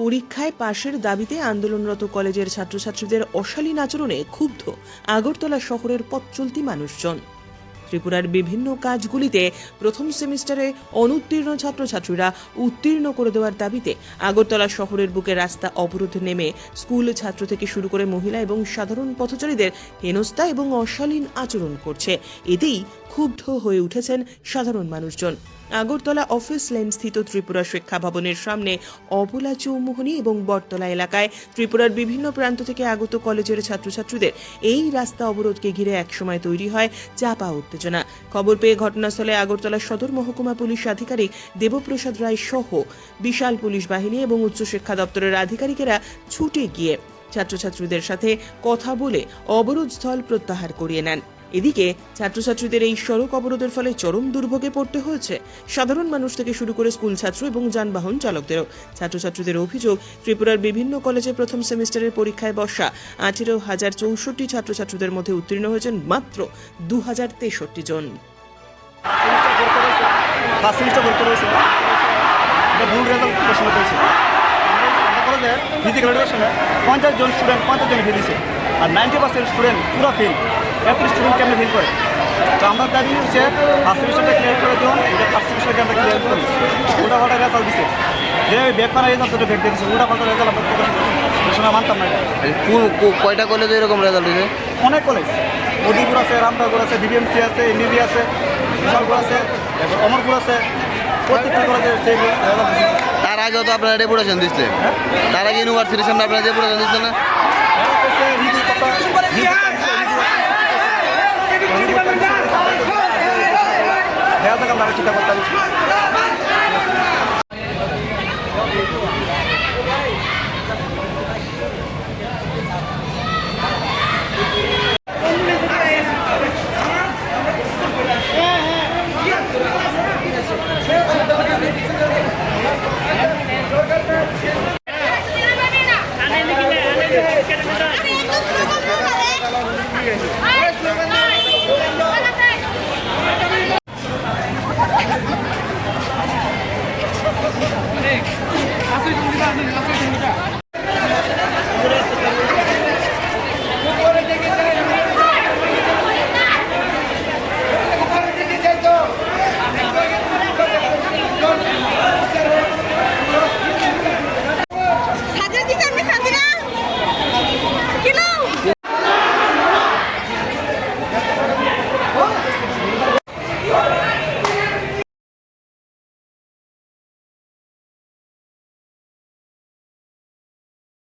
পরীক্ষায় পাশের দাবিতে আন্দোলনরত কলেজের ছাত্রছাত্রীদের অশালীন আচরণে ক্ষুব্ধ আগরতলা শহরের পথ চলতি মানুষজন। ত্রিপুরার বিভিন্ন কাজগুলিতে প্রথম সেমিস্টারে অনুত্তীর্ণ ছাত্রছাত্রীরা উত্তীর্ণ করে দেওয়ার দাবিতে আগরতলা শহরের বুকে রাস্তা অবরোধ নেমে স্কুল ছাত্র থেকে শুরু করে মহিলা এবং সাধারণ পথচারীদের হেনস্থা এবং অশালীন আচরণ করছে। এতেই ক্ষুব্ধ হয়ে উঠেছেন সাধারণ মানুষজন। আগরতলা অফিস লেন স্থিত ত্রিপুরা শিক্ষা ভবনের সামনে অবলা চৌমুহনী এবং বটতলা এলাকায় ত্রিপুরার বিভিন্ন প্রান্ত থেকে আগত কলেজের ছাত্রছাত্রীদের এই রাস্তা অবরোধকে ঘিরে একসময় তৈরি হয় চাপা উত্তেজনা। খবর পেয়ে ঘটনাস্থলে আগরতলা সদর মহকুমা পুলিশ আধিকারিক দেবপ্রসাদ রায় সহ বিশাল পুলিশ বাহিনী এবং উচ্চশিক্ষা দপ্তরের আধিকারিকেরা ছুটে গিয়ে ছাত্রছাত্রীদের সাথে কথা বলে অবরোধ স্থল প্রত্যাহার করিয়ে নেন। এদিকে, ছাত্রছাত্রীদের এই সড়ক অবরোধের ফলে চরম দুর্ভোগে পড়তে হয়েছে। সাধারণ মানুষ থেকে শুরু করে স্কুল ছাত্র এবং যানবাহন চালকদেরও। ছাত্রছাত্রীদের অভিযোগ, ত্রিপুরার বিভিন্ন কলেজে প্রথম সেমিস্টারের পরীক্ষায় বসা আঠেরো হাজার চৌষট্টি ছাত্রছাত্রীদের মধ্যে উত্তীর্ণ হয়েছেন মাত্র দু হাজার তেষট্টি জন। পঞ্চাশ জন স্টুডেন্ট পঞ্চাশ জন ফেল দিছে আর নাইনটি পার্সেন্ট স্টুডেন্ট পুরো ফেল এত স্টুডেন্ট কেমন ফেল করে। তো আমার দাবি হচ্ছে ফার্স্ট সেমিস্টারটা ক্লিয়ার করে দিন এটা ফার্স্ট সেমিস্টারকে আমরা ক্লিয়ার করি ওটা পাল্টা রেজাল্ট দিছে? যে ব্যাগ পানা রেজাল্ট দুটো ব্যাগ দিয়েছে ওটা পাল্টা রেজাল্ট আমরা সময় মানতাম না এই কোন কয়টা কলেজে এরকম রেজাল্ট হয়েছে অনেক কলেজ মদিপুর আছে রামনগর আছে বিবিএমসি আছে এমবিবি আছে বিশালপুর আছে তারপর অমরপুর আছে। প্রত্যেকটি কলেজে সেই রেজাল্ট দিছে। তার আগে তো আপনারা ডেপুটেশন দিচ্ছে। তার আগে ইউনিভার্সিটির সামনে আপনারা ডেপুটেশন দিচ্ছে না? cara que tá botando. Asik. Asik yung dinanin.